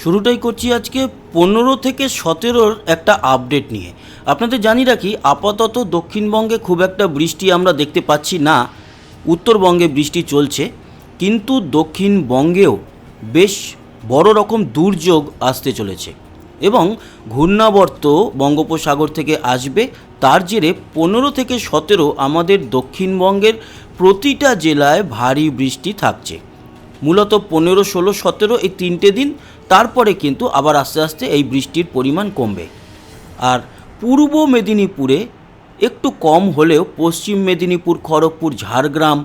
শুরুটাই করছি আজকে পনেরো থেকে সতেরোর একটা আপডেট নিয়ে। আপনাদের জানি রাখি, আপাতত দক্ষিণবঙ্গে খুব একটা বৃষ্টি আমরা দেখতে পাচ্ছি না, উত্তরবঙ্গে বৃষ্টি চলছে, কিন্তু দক্ষিণবঙ্গেও বেশ বড় রকম দুর্যোগ আসতে চলেছে এবং ঘূর্ণাবর্ত বঙ্গোপসাগর থেকে আসবে। তার জেরে পনেরো থেকে সতেরো আমাদের দক্ষিণবঙ্গের প্রতিটা জেলায় ভারী বৃষ্টি থাকছে। মূলত পনেরো, ষোলো, সতেরো এই তিনটে দিন তারপরে কিন্তু আবার আস্তে আস্তে এই বৃষ্টির পরিমাণ কমবে। আর পূর্ব মেদিনীপুরে একটু কম হলেও পশ্চিম মেদিনীপুর, খড়গপুর, ঝাড়গ্রাম,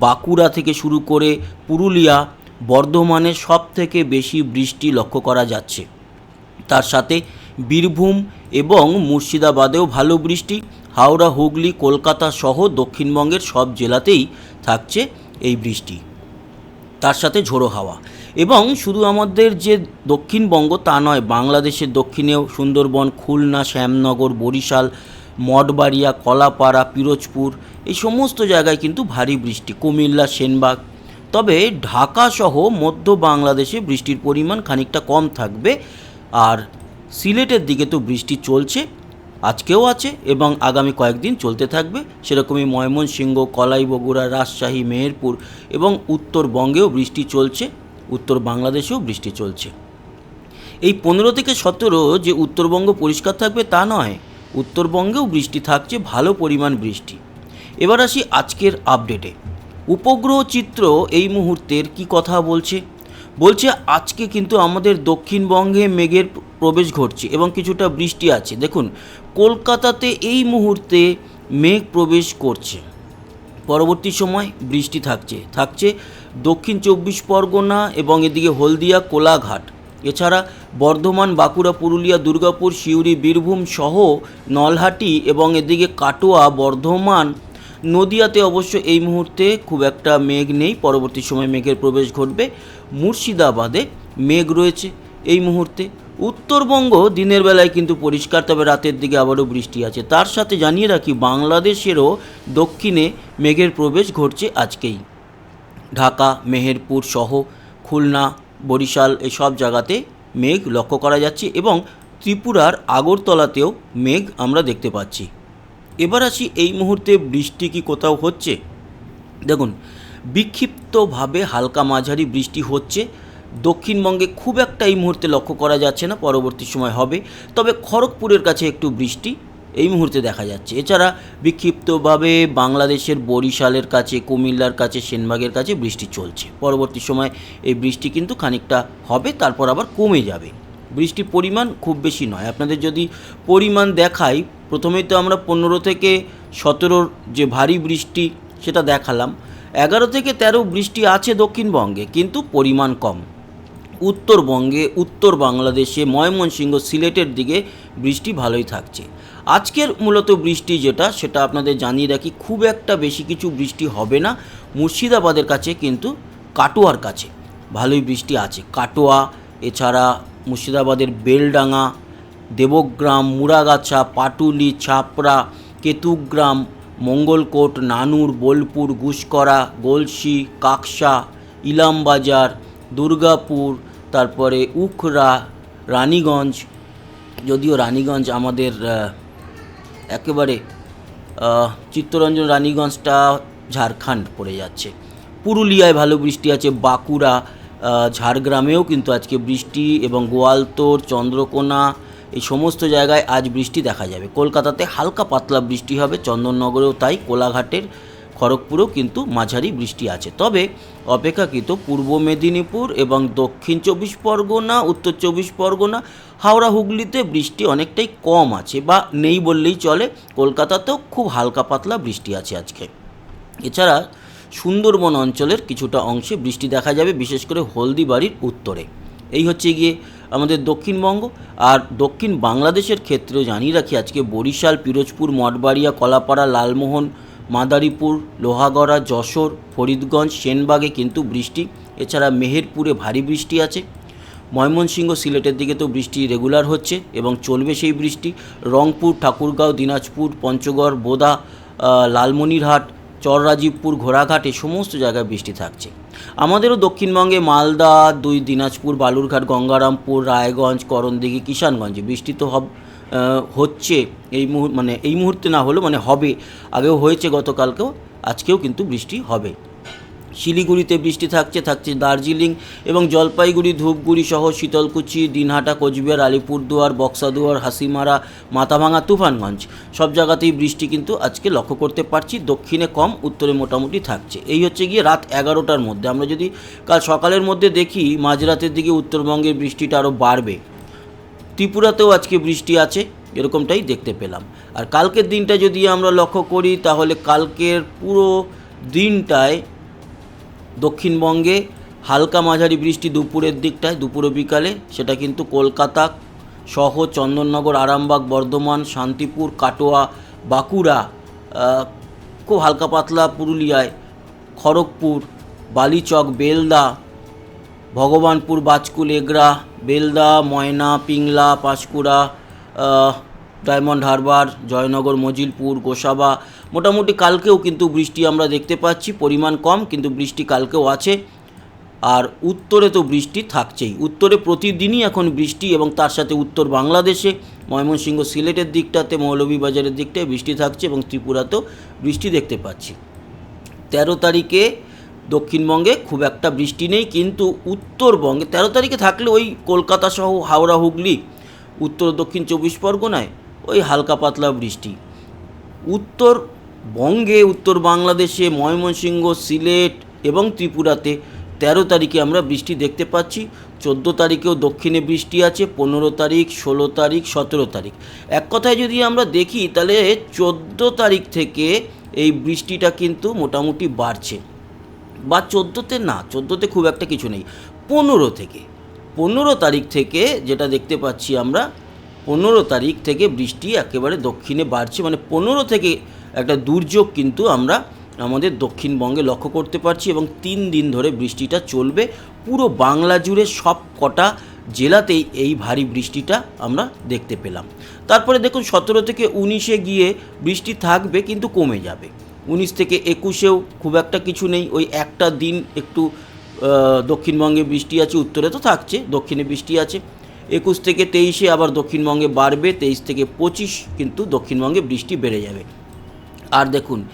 বাঁকুড়া থেকে শুরু করে পুরুলিয়া, বর্ধমানে সব থেকে বেশি বৃষ্টি লক্ষ্য করা যাচ্ছে। তার সাথে বীরভূম এবং মুর্শিদাবাদেও ভালো বৃষ্টি। হাওড়া, হুগলি, কলকাতা সহ দক্ষিণবঙ্গের সব জেলাতেই থাকছে এই বৃষ্টি। তার সাথে ঝোড়ো হাওয়া। এবং শুধু আমাদের যে দক্ষিণবঙ্গ তা নয়, বাংলাদেশের দক্ষিণেও সুন্দরবন, খুলনা, শ্যামনগর, বরিশাল, মঠবাড়িয়া, কলাপাড়া, পিরোজপুর, এই সমস্ত জায়গায় কিন্তু ভারী বৃষ্টি, কুমিল্লা, সেনবাগ। তবে ঢাকা সহ মধ্য বাংলাদেশে বৃষ্টির পরিমাণ খানিকটা কম থাকবে, আর সিলেটের দিকে তো বৃষ্টি চলছে, আজকেও আছে এবং আগামী কয়েকদিন চলতে থাকবে। সেরকমই ময়মনসিংহ কলাই বগুড়া রাজশাহী, মেহেরপুর এবং উত্তরবঙ্গেও বৃষ্টি চলছে। উত্তর বাংলাদেশেও বৃষ্টি চলছে। এই পনেরো থেকে সতেরো যে উত্তরবঙ্গ পরিষ্কার থাকবে তা নয়, উত্তরবঙ্গেও বৃষ্টি থাকছে, ভালো পরিমাণ বৃষ্টি। এবার আসি আজকের আপডেটে। উপগ্রহ চিত্র এই মুহূর্তের কি কথা বলছে? বলছে, আজকে কিন্তু আমাদের দক্ষিণবঙ্গে মেঘের প্রবেশ ঘটছে এবং কিছুটা বৃষ্টি আছে। দেখুন, কলকাতাতে এই মুহূর্তে মেঘ প্রবেশ করছে। পরবর্তী সময় বৃষ্টি থাকছে। থাকছে দক্ষিণ চব্বিশ পরগনা এবং এদিকে হলদিয়া, কোলাঘাট। এছাড়া বর্ধমান, বাঁকুড়া, পুরুলিয়া, দুর্গাপুর, সিউড়ি, বীরভূম সহ নলহাটি এবং এদিকে কাটোয়া, বর্ধমান, নদিয়াতে অবশ্য এই মুহূর্তে খুব একটা মেঘ নেই। পরবর্তী সময় মেঘের প্রবেশ ঘটবে। মুর্শিদাবাদে মেঘ রয়েছে। এই মুহূর্তে। উত্তরবঙ্গ দিনের বেলায় কিন্তু পরিষ্কার, তবে রাতের দিকে আবারও বৃষ্টি আছে। তার সাথে জানিয়ে রাখি, বাংলাদেশেরও দক্ষিণে মেঘের প্রবেশ ঘটছে আজকেই। ঢাকা, মেহেরপুর সহ খুলনা, বরিশাল এসব জায়গাতে মেঘ লক্ষ্য করা যাচ্ছে এবং ত্রিপুরার আগরতলাতেও মেঘ আমরা দেখতে পাচ্ছি। এবার আসি, এই মুহূর্তে বৃষ্টি কি কোথাও হচ্ছে? দেখুন, বিক্ষিপ্তভাবে হালকা মাঝারি বৃষ্টি হচ্ছে। দক্ষিণবঙ্গে খুব একটা এই মুহূর্তে লক্ষ্য করা যাচ্ছে না, পরবর্তী সময় হবে। তবে খড়গপুরের কাছে একটু বৃষ্টি এই মুহূর্তে দেখা যাচ্ছে। এছাড়া বিক্ষিপ্তভাবে বাংলাদেশের বরিশালের কাছে, কুমিল্লার কাছে, সেনবাগের কাছে বৃষ্টি চলছে। পরবর্তী সময় এই বৃষ্টি কিন্তু খানিকটা হবে, তারপর আবার কমে যাবে। বৃষ্টির পরিমাণ খুব বেশি নয়। আপনাদের যদি পরিমাণ দেখাই, প্রথমেই তো আমরা পনেরো থেকে সতেরোর যে ভারী বৃষ্টি সেটা দেখালাম। এগারো থেকে তেরো বৃষ্টি আছে দক্ষিণবঙ্গে, কিন্তু পরিমাণ কম। উত্তরবঙ্গে, উত্তর বাংলাদেশে, ময়মনসিংহ সিলেটের দিকে বৃষ্টি ভালোই থাকছে। আজকের মূলত বৃষ্টি যেটা, সেটা আপনাদের জানিয়ে রাখি, খুব একটা বেশি কিছু বৃষ্টি হবে না। মুর্শিদাবাদের কাছে কিন্তু কাটোয়ার কাছে ভালোই বৃষ্টি আছে। কাটোয়া, এছাড়া মুর্শিদাবাদের বেলডাঙ্গা, দেবগ্রাম মুরাগাছা পাটুলি, ছাপড়া, কেতুগ্রাম, মঙ্গলকোট, নানুর, বোলপুর গুসকরা গলসি, কাকসা, ইলামবাজার, দুর্গাপুর তারপরে উখরা, রানীগঞ্জ, যদিও রানীগঞ্জ আমাদের একেবারে চিত্তরঞ্জন রানীগঞ্জটা ঝাড়খণ্ড পড়ে যাচ্ছে। পুরুলিয়ায় ভালো বৃষ্টি আছে, বাঁকুড়া ঝাড়গ্রামেও কিন্তু আজকে বৃষ্টি এবং গোয়ালতোড় চন্দ্রকোনা, এই সমস্ত জায়গায় আজ বৃষ্টি দেখা যাবে। কলকাতাতে হালকা পাতলা বৃষ্টি হবে, চন্দননগরেও তাই, কোলাঘাটের খড়গপুরেও কিন্তু মাঝারি বৃষ্টি আছে। তবে অপেক্ষাকৃত পূর্ব মেদিনীপুর এবং দক্ষিণ চব্বিশ পরগনা, উত্তর চব্বিশ পরগনা, হাওড়া, হুগলিতে বৃষ্টি অনেকটাই কম আছে বা নেই বললেই চলে। কলকাতাতেও খুব হালকা পাতলা বৃষ্টি আছে আজকে। এছাড়া সুন্দরবন অঞ্চলের কিছুটা অংশে বৃষ্টি দেখা যাবে, বিশেষ করে হলদিবাড়ির উত্তরে। এই হচ্ছে গিয়ে আমাদের দক্ষিণবঙ্গ। আর দক্ষিণ বাংলাদেশের ক্ষেত্রেও জানিয়ে রাখি, আজকে বরিশাল, পিরোজপুর, মঠবাড়িয়া, কলাপাড়া, লালমোহন মাদারীপুর, লোহাগড়া, যশোর, ফরিদগঞ্জ, সেনবাগে কিন্তু বৃষ্টি। এছাড়া মেহেরপুরে ভারী বৃষ্টি আছে। ময়মনসিংহ সিলেটের দিকে তো বৃষ্টি রেগুলার হচ্ছে এবং চলবে সেই বৃষ্টি। রংপুর, ঠাকুরগাঁও, দিনাজপুর, পঞ্চগড়, বোদা লালমনিরহাট, চররাজীবপুর, ঘোড়াঘাট এই সমস্ত জায়গায় বৃষ্টি থাকছে। আমাদেরও দক্ষিণবঙ্গে মালদা, দুই দিনাজপুর, বালুরঘাট, গঙ্গারামপুর, রায়গঞ্জ, করণদিঘি, কিষানগঞ্জে বৃষ্টি তো হব হচ্ছে এই মুহূর মানে এই মুহূর্তে না হলেও মানে হবে। আগেও হয়েছে গতকালকেও, আজকেও কিন্তু বৃষ্টি হবে। শিলিগুড়িতে বৃষ্টি থাকছে থাকছে দার্জিলিং এবং জলপাইগুড়ি, ধূপগুড়ি সহ শীতলকুচি, দিনহাটা, কোচবিহার, আলিপুরদুয়ার, বক্সাদুয়ার, হাসিমারা, মাথাভাঙা, তুফানগঞ্জ, সব জায়গাতেই বৃষ্টি কিন্তু আজকে লক্ষ্য করতে পারছি। দক্ষিণে কম, উত্তরে মোটামুটি থাকছে। এই হচ্ছে গিয়ে রাত এগারোটার মধ্যে। আমরা যদি কাল সকালের মধ্যে দেখি, মাঝরাতের দিকে উত্তরবঙ্গের বৃষ্টিটা আরও বাড়বে। ত্রিপুরাতেও আজকে বৃষ্টি আছে, এরকমটাই দেখতে পেলাম। আর কালকের দিনটা যদি আমরা লক্ষ্য করি, তাহলে কালকের পুরো দিনটায় দক্ষিণবঙ্গে হালকা মাঝারি বৃষ্টি দুপুরের দিকটায়, দুপুর বিকালে, সেটা কিন্তু কলকাতা সহ চন্দননগর, আরামবাগ, বর্ধমান, শান্তিপুর, কাটোয়া, বাঁকুড়া খুব হালকা পাতলা পুরুলিয়ায়, খড়গপুর, বালিচক, বেলদা ভগবানপুর, বাজকুল, এগরা, বেলদা, ময়না, পিংলা, পাঁশকুড়া ডায়মন্ড হারবার, জয়নগর, মজিলপুর, গোসাবা। মোটামুটি কালকেও কিন্তু বৃষ্টি আমরা দেখতে পাচ্ছি, পরিমাণ কম, কিন্তু বৃষ্টি কালকেও আছে। আর উত্তরে তো বৃষ্টি থাকছেই। উত্তরে প্রতিদিনই এখন বৃষ্টি এবং তার সাথে উত্তর বাংলাদেশে, ময়মনসিংহ সিলেটের দিকটাতে, মৌলভীবাজারের দিকটায় বৃষ্টি থাকছে এবং ত্রিপুরাতেও বৃষ্টি দেখতে পাচ্ছি। তেরো তারিখে দক্ষিণবঙ্গে খুব একটা বৃষ্টি নেই, কিন্তু উত্তরবঙ্গে তেরো তারিখে থাকলে ওই কলকাতা সহ হাওড়া, হুগলি, উত্তর দক্ষিণ চব্বিশ পরগনায় ওই হালকা পাতলা বৃষ্টি। উত্তরবঙ্গে, উত্তর বাংলাদেশে, ময়মনসিংহ, সিলেট এবং ত্রিপুরাতে তেরো তারিখে আমরা বৃষ্টি দেখতে পাচ্ছি। চোদ্দ তারিখেও দক্ষিণে বৃষ্টি আছে, পনেরো তারিখ, ষোলো তারিখ, সতেরো তারিখ। এক কথায় যদি আমরা দেখি, তাহলে চোদ্দ তারিখ থেকে এই বৃষ্টিটা কিন্তু মোটামুটি বাড়ছে। বা চোদ্দোতে না, চোদ্দোতে খুব একটা কিছু নেই। পনেরো থেকে, পনেরো তারিখ থেকে যেটা দেখতে পাচ্ছি আমরা, পনেরো তারিখ থেকে বৃষ্টি একেবারে দক্ষিণে বাড়ছে মানে পনেরো থেকে একটা দুর্যোগ কিন্তু আমরা আমাদের দক্ষিণবঙ্গে লক্ষ্য করতে পারছি এবং তিন দিন ধরে বৃষ্টিটা চলবে। পুরো বাংলা জুড়ে সব কটা জেলাতেই এই ভারী বৃষ্টিটা আমরা দেখতে পেলাম। তারপরে দেখুন, সতেরো থেকে উনিশে গিয়ে বৃষ্টি থাকবে কিন্তু কমে যাবে। উনিশ থেকে একুশেও খুব একটা কিছু নেই। ওই একটা দিন একটু দক্ষিণবঙ্গে বৃষ্টি আছে, উত্তরে তো থাকছে, দক্ষিণে বৃষ্টি আছে। একুশ থেকে তেইশে আবার দক্ষিণবঙ্গে বাড়বে, তেইশ থেকে পঁচিশ কিন্তু দক্ষিণবঙ্গে বৃষ্টি বেড়ে যাবে। আর দেখুন,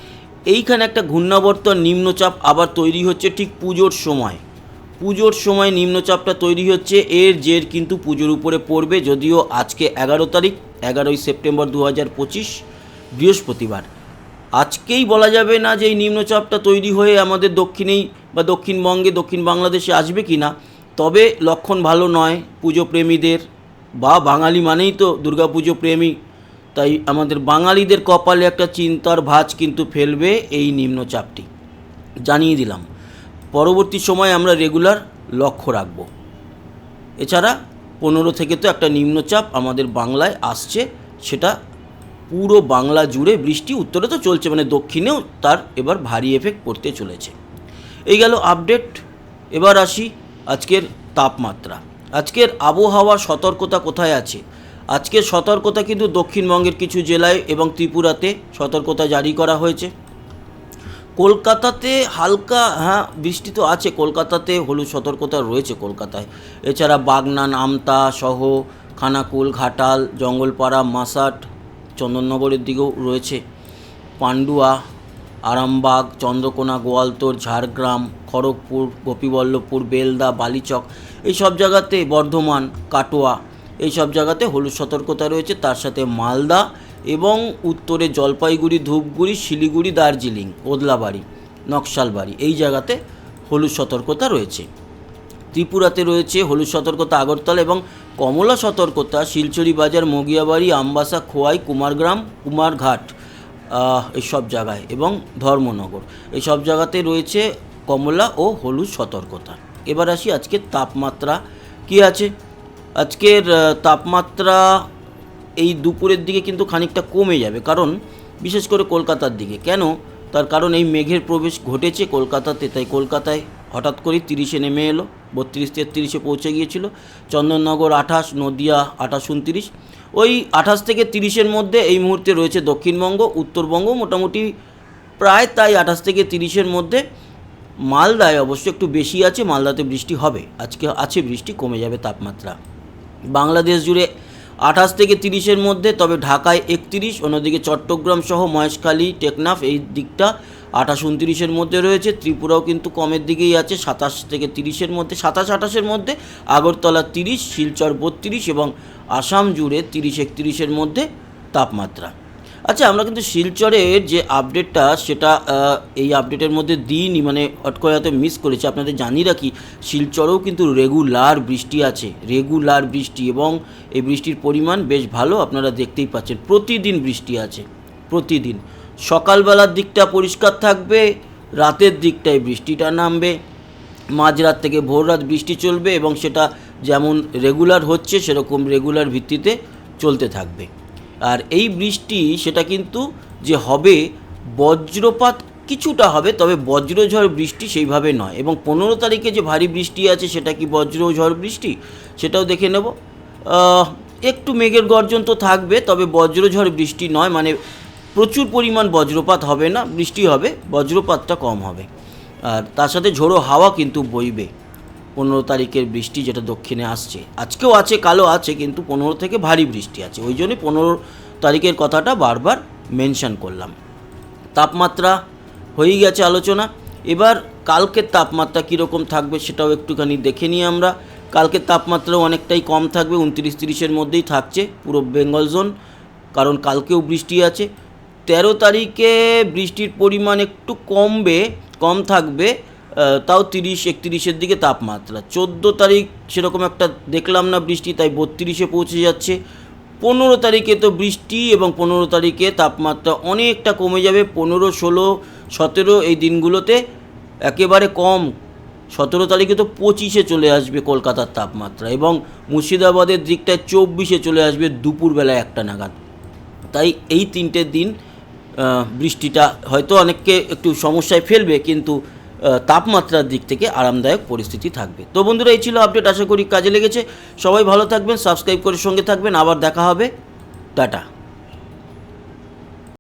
এইখানে একটা ঘূর্ণাবর্তন নিম্নচাপ আবার তৈরি হচ্ছে ঠিক পুজোর সময়। পুজোর সময় নিম্নচাপটা তৈরি হচ্ছে, এর জের কিন্তু পুজোর উপরে পড়বে, যদিও আজকে এগারো তারিখ, এগারোই সেপ্টেম্বর দু হাজার পঁচিশ, বৃহস্পতিবার। আজকেই বলা যাবে না যে এই নিম্নচাপটা তৈরি হয়ে আমাদের দক্ষিণেই বা দক্ষিণবঙ্গে, দক্ষিণ বাংলাদেশে আসবে কি না। তবে লক্ষণ ভালো নয়, পুজো প্রেমীদের বা বাঙালি মানেই তো দুর্গাপুজো প্রেমী। তাই আমাদের বাঙালিদের কপালে একটা চিন্তার ভাঁজ কিন্তু ফেলবে এই নিম্নচাপটি। জানিয়ে দিলাম, পরবর্তী সময় আমরা রেগুলার লক্ষ্য রাখব। এছাড়া পনেরো থেকে তো একটা নিম্নচাপ আমাদের বাংলায় আসছে, সেটা পুরো বাংলা জুড়ে বৃষ্টি উত্তরে তো চলছে মানে দক্ষিণেও তার এবার ভারী এফেক্ট পড়তে চলেছে। এই গেল আপডেট এবার আসি আজকের তাপমাত্রা। আজকের আবহাওয়ার সতর্কতা কোথায় আছে? আজকের সতর্কতা কিন্তু দক্ষিণবঙ্গের কিছু জেলায় এবং ত্রিপুরাতে সতর্কতা জারি করা হয়েছে। কলকাতাতে হালকা হ্যাঁ বৃষ্টি তো আছে, কলকাতাতে হলুদ সতর্কতা রয়েছে কলকাতায়। এছাড়া বাগনান, আমতা সহ খানাকুল, ঘাটাল, জঙ্গলপাড়া, মাসাট চন্দননগরের দিকেও রয়েছে। পান্ডুয়া, আরামবাগ, চন্দ্রকোনা গোয়ালতোড় ঝাড়গ্রাম, খড়গপুর, গোপীবল্লভপুর, বেলদা, বালিচক, এই সব জায়গাতে বর্ধমান, কাটোয়া, এই সব জায়গাতে হলুদ সতর্কতা রয়েছে। তার সাথে মালদা এবং উত্তরে জলপাইগুড়ি, ধূপগুড়ি, শিলিগুড়ি, দার্জিলিং, ওদলাবাড়ি, নকশালবাড়ি, এই জায়গাতে হলুদ সতর্কতা রয়েছে। ত্রিপুরাতে রয়েছে হলুদ সতর্কতা আগরতলা এবং কমলা সতর্কতা শিলচরি বাজার, মগিয়াবাড়ি, আমবাসা, খোয়াই, কুমারগ্রাম, কুমারঘাট এইসব জায়গায় এবং ধর্মনগর। এই সব জায়গাতে রয়েছে কমলা ও হলুদ সতর্কতা। এবার আসি আজকের তাপমাত্রা কি আছে? আজকের তাপমাত্রা এই দুপুরের দিকে কিন্তু খানিকটা কমে যাবে, কারণ বিশেষ করে কলকাতার দিকে। কেন? তার কারণ এই মেঘের প্রবেশ ঘটেছে কলকাতাতে, তাই কলকাতায় হঠাৎ করেই তিরিশে নেমে এলো। বত্রিশ, তেত্রিশে পৌঁছে গিয়েছিল। চন্দননগর আঠাশ, নদিয়া আঠাশ, উনত্রিশ। ওই আঠাশ থেকে তিরিশের মধ্যে এই মুহূর্তে রয়েছে দক্ষিণবঙ্গ, উত্তরবঙ্গ, মোটামুটি প্রায় তাই আঠাশ থেকে তিরিশের মধ্যে। মালদায় অবশ্য একটু বেশি আছে, মালদাতে বৃষ্টি হবে। আজকে আছে বৃষ্টি, কমে যাবে তাপমাত্রা। বাংলাদেশ জুড়ে আঠাশ থেকে তিরিশের মধ্যে, তবে ঢাকায় একত্রিশ, অন্যদিকে চট্টগ্রাম সহ মহেশখালী, টেকনাফ এই দিকটা আঠাশ উনত্রিশের মধ্যে রয়েছে। ত্রিপুরাও কিন্তু কমের দিকেই আছে, সাতাশ থেকে তিরিশের মধ্যে, সাতাশ আঠাশের মধ্যে, আগরতলা তিরিশ, শিলচর বত্রিশ এবং আসাম জুড়ে তিরিশ একত্রিশের মধ্যে তাপমাত্রা। আচ্ছা আমরা কিন্তু শিলচরের যে আপডেটটা সেটা এই আপডেটের মধ্যে দিইনি মানে অটকয়াতে মিস করেছি। আপনাদের জানি রাখি, শিলচরেও কিন্তু রেগুলার বৃষ্টি আছে রেগুলার বৃষ্টি এবং এই বৃষ্টির পরিমাণ বেশ ভালো, আপনারা দেখতেই পাচ্ছেন। প্রতিদিন বৃষ্টি আছে, প্রতিদিন। সকালবেলার দিকটা পরিষ্কার থাকবে, রাতের দিকটায় বৃষ্টিটা নামবে, মাঝরাত থেকে ভোর রাত বৃষ্টি চলবে এবং সেটা যেমন রেগুলার হচ্ছে, সেরকম রেগুলার ভিত্তিতে চলতে থাকবে। আর এই বৃষ্টি সেটা কিন্তু যে হবে, বজ্রপাত কিছুটা হবে, তবে বজ্রঝড় বৃষ্টি সেইভাবে নয়। এবং পনেরো তারিখে যে ভারী বৃষ্টি আছে, সেটা কি বজ্রঝড় বৃষ্টি? সেটাও দেখে নেব। একটু মেঘের গর্জন তো থাকবে, তবে বজ্রঝড় বৃষ্টি নয় মানে প্রচুর পরিমাণ বজ্রপাত হবে না, বৃষ্টি হবে, বজ্রপাতটা কম হবে। আর তার সাথে ঝোড়ো হাওয়া কিন্তু বইবে। পনেরো তারিখের বৃষ্টি যেটা দক্ষিণে আসছে। আজকেও আছে কালো আছে, কিন্তু পনেরো থেকে ভারী বৃষ্টি আছে। ওই জন্যই পনেরো তারিখের কথাটা বারবার মেনশন করলাম। তাপমাত্রা হয়েই গেছে আলোচনা। এবার কালকের তাপমাত্রা কীরকম থাকবে সেটাও একটুখানি দেখে নিই আমরা। কালকের তাপমাত্রাও অনেকটাই কম থাকবে, উনত্রিশ তিরিশের মধ্যেই থাকছে পুরো বেঙ্গল জোন, কারণ কালকেও বৃষ্টি আছে। তেরো তারিখে বৃষ্টির পরিমাণ একটু কমবে, কম থাকবে তাও তিরিশ, একত্রিশের দিকে তাপমাত্রা। চোদ্দ তারিখ সেরকম একটা দেখলাম না বৃষ্টি, তাই বত্রিশে পৌঁছে যাচ্ছে। পনেরো তারিখে তো বৃষ্টি এবং পনেরো তারিখে তাপমাত্রা অনেকটা কমে যাবে। পনেরো, ষোলো, সতেরো এই দিনগুলোতে একেবারে কম। সতেরো তারিখে তো পঁচিশে চলে আসবে কলকাতার তাপমাত্রা এবং মুর্শিদাবাদের দিকটায় চব্বিশে চলে আসবে দুপুরবেলায় একটা নাগাদ। তাই এই তিনটে দিন বৃষ্টিটা হয়তো অনেককে একটু সমস্যায় ফেলবে, কিন্তু তাপমাত্রার দিক থেকে আরামদায়ক পরিস্থিতি থাকবে। তো বন্ধুরা, এই ছিল আপডেট আশা করি কাজে লেগেছে। সবাই ভালো থাকবেন সাবস্ক্রাইব করে সঙ্গে থাকবেন। আবার দেখা হবে। টাটা।